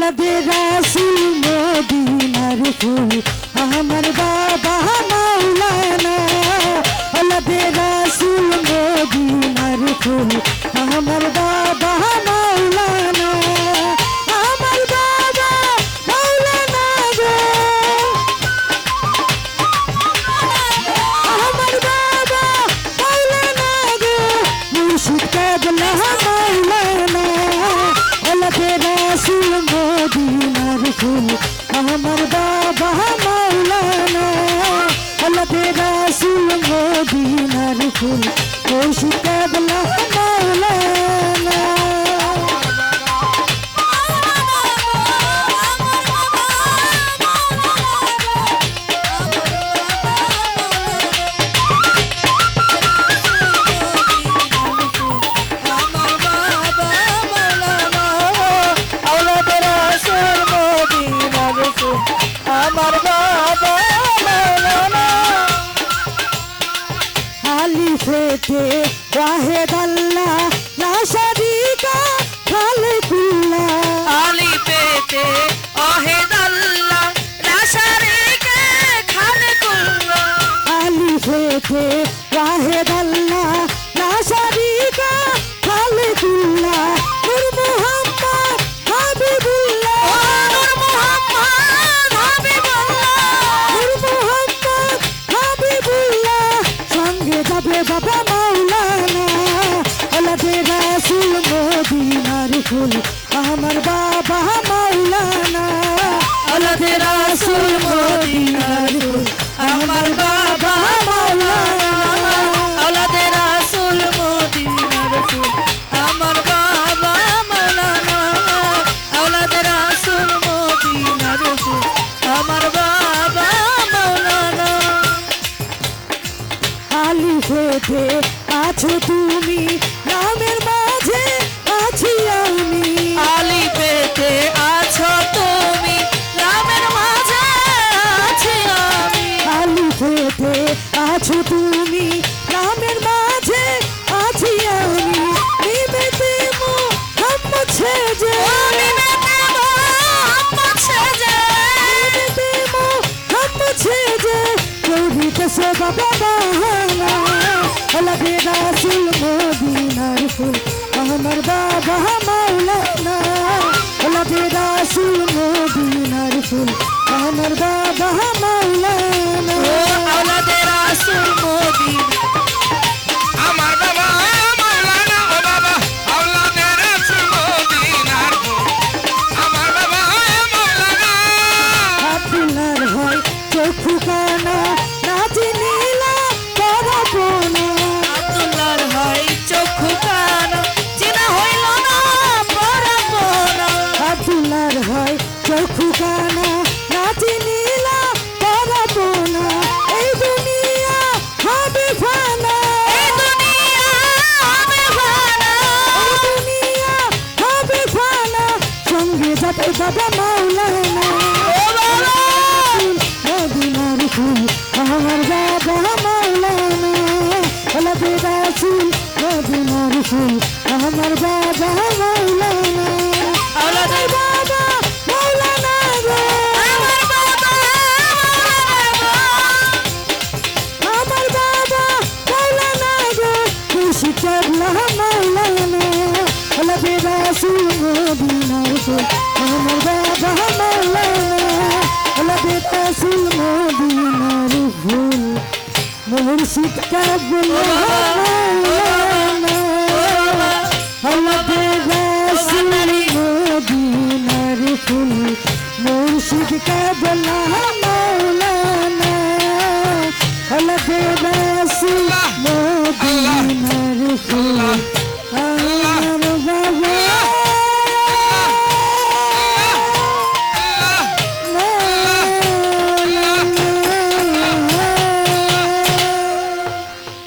আলাদে রাসুল মদিনার ফুল। আমার বাবা মাওলানা, আলাদে রাসুল মদিনার ফুল। আমার বাবা মাওলানা, আমার বাবা মাওলানা গো। আমার বাবা মাওলানা গো। মুর্শিদ কাবলা ফুল আমার বাবা মাওলানা আল্লাহ রাসুল মদিনার ফুল কৌশিক মাওলানা खाली फेटे वाहे दल्ला ना शरीका पुल्ला। खाली फेटे ফুল, আমার বাবা মাওলানা। আল্লাহ রাসূল মদিনার আমার বাবা মাওলানা। আল্লাহ রাসূল মদিনার আমার বাবা মাওলানা। আল্লাহ রাসূল মদিনার আমার বাবা মাওলানা। আলি ফেটে আছো তুমি, নামের মাঝে আছি আমি। আলি পেতে আছো তুমি রামের মাঝে আছি আমি। আলি ফেটে আছো তুমি নামের মাঝে আছি আমি। নিবেতে মোহাম্মদ সেজে নিবেতে মোহাম্মদ সেজে করিতেছে বাবা বাহানা লাগে রাসুল মদিনার ফুল। আমার বাবা মাওলানা লাগে রাসুল মদিনার ফুল। আমার বাবা মাওলানা আমার বাবা মাওলানা ও বাবা। আওলাদের রাসূল মদিনার ফুল। আমার বাবা মাওলানা আব্দুল্লার হয় চক্ষু কানা সঙ্গে যাবে মাওলানা মদিনার ফুল, আমার বাবা মাওলানা আলাদে রাসুল মদিনার ফুল, আমার বাবা মাওলানা আওলাদের বাবা মাওলানা গো আমার বাবা মাওলানা গো খুশি চাবলা মাওলানা আলাদে রাসুল মদিনার ফুল আমার বাবা মাওলানা আলাদে রাসুল মদিনার ফুল মুর্শিদ কাবলা মাওলানা আলাদে রাসুল মদিনার ফুল মুর্শিদ কাবলা মাওলানা